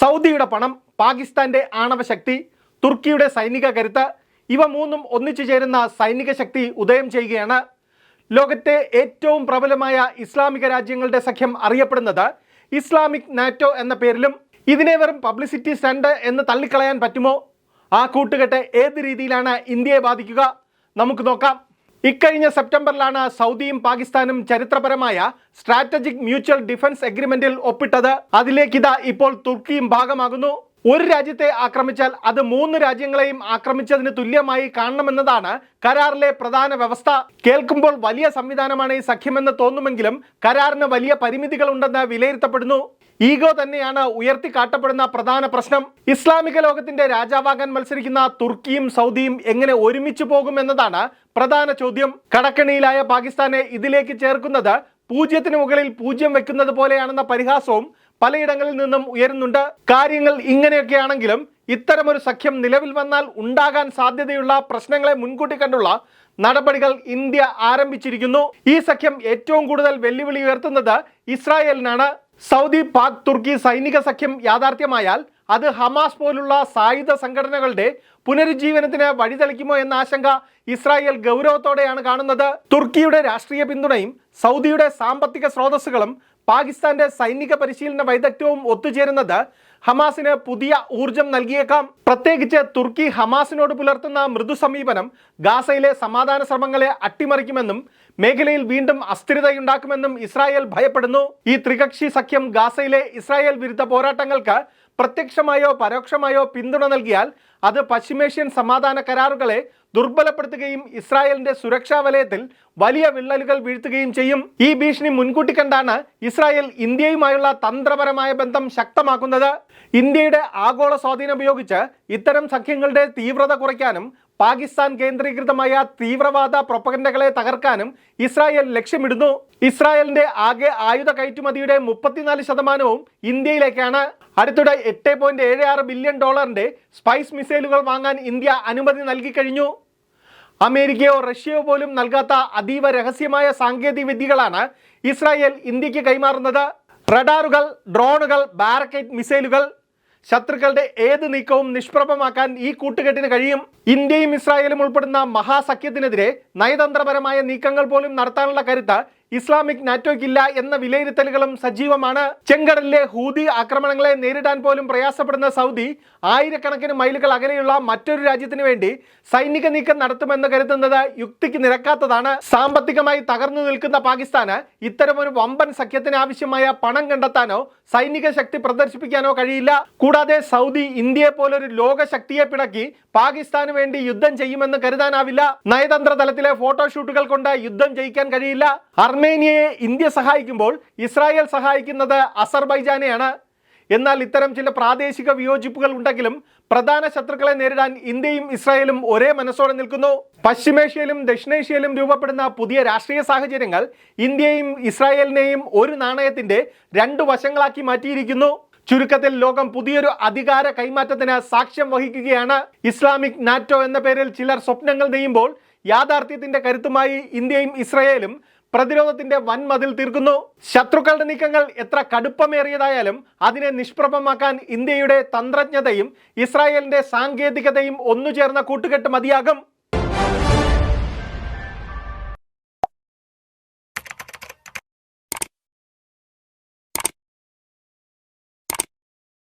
സൗദിയുടെ പണം പാകിസ്ഥാന്റെ ആണവ ശക്തി തുർക്കിയുടെ സൈനിക കരുത്ത് ഇവ മൂന്നും ഒന്നിച്ചു ചേരുന്ന സൈനിക ശക്തി ഉദയം ചെയ്യുകയാണ്. ലോകത്തെ ഏറ്റവും പ്രബലമായ ഇസ്ലാമിക രാജ്യങ്ങളുടെ സഖ്യം അറിയപ്പെടുന്നത് ഇസ്ലാമിക് നാറ്റോ എന്ന പേരിലും ഇതിനെ വെറും പബ്ലിസിറ്റി സ്റ്റണ്ട് എന്ന് തള്ളിക്കളയാൻ പറ്റുമോ? ആ കൂട്ടുകെട്ട് ഏത് രീതിയിലാണ് ഇന്ത്യയെ ബാധിക്കുക? നമുക്ക് നോക്കാം. ഇക്കഴിഞ്ഞ സെപ്റ്റംബറിലാണ് സൗദിയും പാകിസ്ഥാനും ചരിത്രപരമായ സ്ട്രാറ്റജിക് മ്യൂച്വൽ ഡിഫൻസ് എഗ്രിമെന്റിൽ ഒപ്പിട്ടത്. അതിലേക്കിതാ ഇപ്പോൾ തുർക്കിയും ഭാഗമാകുന്നു. ഒരു രാജ്യത്തെ ആക്രമിച്ചാൽ അത് മൂന്ന് രാജ്യങ്ങളെയും ആക്രമിച്ചതിന് തുല്യമായി കാണണമെന്നതാണ് കരാറിലെ പ്രധാന വ്യവസ്ഥ. കേൾക്കുമ്പോൾ വലിയ സംവിധാനമാണ് ഈ സഖ്യമെന്ന് തോന്നുമെങ്കിലും കരാറിന് വലിയ പരിമിതികളുണ്ടെന്ന് വിലയിരുത്തപ്പെടുന്നു. ഈഗോ തന്നെയാണ് ഉയർത്തിക്കാട്ടപ്പെടുന്ന പ്രധാന പ്രശ്നം. ഇസ്ലാമിക ലോകത്തിന്റെ രാജാവാകാൻ മത്സരിക്കുന്ന തുർക്കിയും സൗദിയും എങ്ങനെ ഒരുമിച്ച് പോകും എന്നതാണ് പ്രധാന ചോദ്യം. കടക്കണിയിലായ പാകിസ്ഥാനെ ഇതിലേക്ക് ചേർക്കുന്നത് പൂജ്യത്തിന് മുകളിൽ പൂജ്യം വെക്കുന്നത് പോലെയാണെന്ന പരിഹാസവും പലയിടങ്ങളിൽ നിന്നും ഉയരുന്നുണ്ട്. കാര്യങ്ങൾ ഇങ്ങനെയൊക്കെയാണെങ്കിലും ഇത്തരമൊരു സഖ്യം നിലവിൽ വന്നാൽ ഉണ്ടാകാൻ സാധ്യതയുള്ള പ്രശ്നങ്ങളെ മുൻകൂട്ടി കണ്ടുള്ള നടപടികൾ ഇന്ത്യ ആരംഭിച്ചിരിക്കുന്നു. ഈ സഖ്യം ഏറ്റവും കൂടുതൽ വെല്ലുവിളി ഉയർത്തുന്നത് ഇസ്രായേലിനാണ്. സൗദി പാക് തുർക്കി സൈനിക സഖ്യം യാഥാർത്ഥ്യമായാൽ അത് ഹമാസ് പോലുള്ള സായുധ സംഘടനകളുടെ പുനരുജ്ജീവനത്തിന് വഴിതെളിക്കുമോ എന്ന ആശങ്ക ഇസ്രായേൽ ഗൗരവത്തോടെയാണ് കാണുന്നത്. തുർക്കിയുടെ രാഷ്ട്രീയ പിന്തുണയും സൗദിയുടെ സാമ്പത്തിക സ്രോതസ്സുകളും പാകിസ്ഥാന്റെ സൈനിക പരിശീലന വൈദഗ്ധ്യവും ഒത്തുചേരുന്നത് ഹമാസിന് പുതിയ ഊർജം നൽകിയേക്കാം. പ്രത്യേകിച്ച് തുർക്കി ഹമാസിനോട് പുലർത്തുന്ന മൃദു സമീപനം ഗാസയിലെ സമാധാന ശ്രമങ്ങളെ അട്ടിമറിക്കുമെന്നും മേഖലയിൽ വീണ്ടും അസ്ഥിരതയുണ്ടാക്കുമെന്നും ഇസ്രായേൽ ഭയപ്പെടുന്നു. ഈ ത്രികക്ഷി സഖ്യം ഗാസയിലെ ഇസ്രായേൽ വിരുദ്ധ പോരാട്ടങ്ങൾക്ക് പ്രത്യക്ഷമായോ പരോക്ഷമായോ പിന്തുണ നൽകിയാൽ അത് പശ്ചിമേഷ്യൻ സമാധാന കരാറുകളെ ദുർബലപ്പെടുത്തുകയും ഇസ്രായേലിന്റെ സുരക്ഷാ വലയത്തിൽ വലിയ വിള്ളലുകൾ വീഴ്ത്തുകയും ചെയ്യും. ഈ ഭീഷണി മുൻകൂട്ടി കണ്ടാണ് ഇസ്രായേൽ ഇന്ത്യയുമായുള്ള തന്ത്രപരമായ ബന്ധം ശക്തമാക്കുന്നത്. ഇന്ത്യയുടെ ആഗോള സ്വാധീനം ഉപയോഗിച്ച് ഇത്തരം സഖ്യങ്ങളുടെ തീവ്രത കുറയ്ക്കാനും പാകിസ്ഥാൻ കേന്ദ്രീകൃതമായ തീവ്രവാദ പ്രൊപ്പഗൻഡകളെ തകർക്കാനും ഇസ്രായേൽ ലക്ഷ്യമിടുന്നു. ഇസ്രായേലിന്റെ ആകെ ആയുധ കയറ്റുമതിയുടെ മുപ്പത്തിനാല് ശതമാനവും ഇന്ത്യയിലേക്കാണ്. അടുത്തിടെ എട്ട് പോയിന്റ് ഏഴ് ആറ് ബില്യൺ ഡോളറിന്റെ സ്പൈസ് മിസൈലുകൾ വാങ്ങാൻ ഇന്ത്യ അനുമതി നൽകി കഴിഞ്ഞു. അമേരിക്കയോ റഷ്യയോ പോലും നൽകാത്ത അതീവ രഹസ്യമായ സാങ്കേതിക വിദ്യകളാണ് ഇസ്രായേൽ ഇന്ത്യയ്ക്ക് കൈമാറുന്നത്. റഡാറുകൾ ഡ്രോണുകൾ ബാരക്കേറ്റ് മിസൈലുകൾ ശത്രുക്കളുടെ ഏത് നീക്കവും നിഷ്പ്രഭമാക്കാൻ ഈ കൂട്ടുകെട്ടിന് കഴിയും. ഇന്ത്യയും ഇസ്രായേലും ഉൾപ്പെടുന്ന മഹാസഖ്യത്തിനെതിരെ നയതന്ത്രപരമായ നീക്കങ്ങൾ പോലും നടത്താനുള്ള കരുത്ത് ഇസ്ലാമിക് നാറ്റോയ്ക്കില്ല എന്ന വിലയിരുത്തലുകളും സജീവമാണ്. ചെങ്കടലിലെ ഹൂതി ആക്രമണങ്ങളെ നേരിടാൻ പോലും പ്രയാസപ്പെടുന്ന സൗദി ആയിരക്കണക്കിന് മൈലുകൾ അകലെയുള്ള മറ്റൊരു രാജ്യത്തിന് വേണ്ടി സൈനിക നീക്കം നടത്തുമെന്ന് കരുതുന്നത് യുക്തിക്ക് നിരക്കാത്തതാണ്. സാമ്പത്തികമായി തകർന്നു നിൽക്കുന്ന പാകിസ്ഥാന് ഇത്തരമൊരു വമ്പൻ സഖ്യത്തിന് ആവശ്യമായ പണം കണ്ടെത്താനോ സൈനിക ശക്തി പ്രദർശിപ്പിക്കാനോ കഴിയില്ല. കൂടാതെ സൗദി ഇന്ത്യയെ പോലൊരു ലോക ശക്തിയെ പിണക്കി പാകിസ്ഥാന് വേണ്ടി യുദ്ധം ചെയ്യുമെന്ന് കരുതാനാവില്ല. നയതന്ത്ര തലത്തിലെ ഫോട്ടോഷൂട്ടുകൾ കൊണ്ട് യുദ്ധം ജയിക്കാൻ കഴിയില്ല. അർമേനിയയെ ഇന്ത്യ സഹായിക്കുമ്പോൾ ഇസ്രായേൽ സഹായിക്കുന്നത് അസർബൈജാനെയാണ്. എന്നാൽ ഇത്തരം ചില പ്രാദേശിക വിയോജിപ്പുകൾ ഉണ്ടെങ്കിലും പ്രധാന ശത്രുക്കളെ നേരിടാൻ ഇന്ത്യയും ഇസ്രായേലും ഒരേ മനസ്സോടെ നിൽക്കുന്നു. പശ്ചിമേഷ്യയിലും ദക്ഷിണേഷ്യയിലും രൂപപ്പെടുന്ന പുതിയ രാഷ്ട്രീയ സാഹചര്യങ്ങൾ ഇന്ത്യയും ഇസ്രായേലിനെയും ഒരു നാണയത്തിന്റെ രണ്ട് വശങ്ങളാക്കി മാറ്റിയിരിക്കുന്നു. ചുരുക്കത്തിൽ ലോകം പുതിയൊരു അധികാര കൈമാറ്റത്തിന് സാക്ഷ്യം വഹിക്കുകയാണ്. ഇസ്ലാമിക് നാറ്റോ എന്ന പേരിൽ ചിലർ സ്വപ്നങ്ങൾ നെയ്യുമ്പോൾ യാഥാർത്ഥ്യത്തിന്റെ കരുത്തുമായി ഇന്ത്യയും ഇസ്രയേലും പ്രതിരോധത്തിന്റെ വൻമതിൽ തീർക്കുന്നു. ശത്രുക്കളുടെ നീക്കങ്ങൾ എത്ര കടുപ്പമേറിയതായാലും അതിനെ നിഷ്പ്രഭമാക്കാൻ ഇന്ത്യയുടെ തന്ത്രജ്ഞതയും ഇസ്രായേലിന്റെ സാങ്കേതികതയും ഒന്നുചേർന്ന കൂട്ടുകെട്ട് മതിയാകും.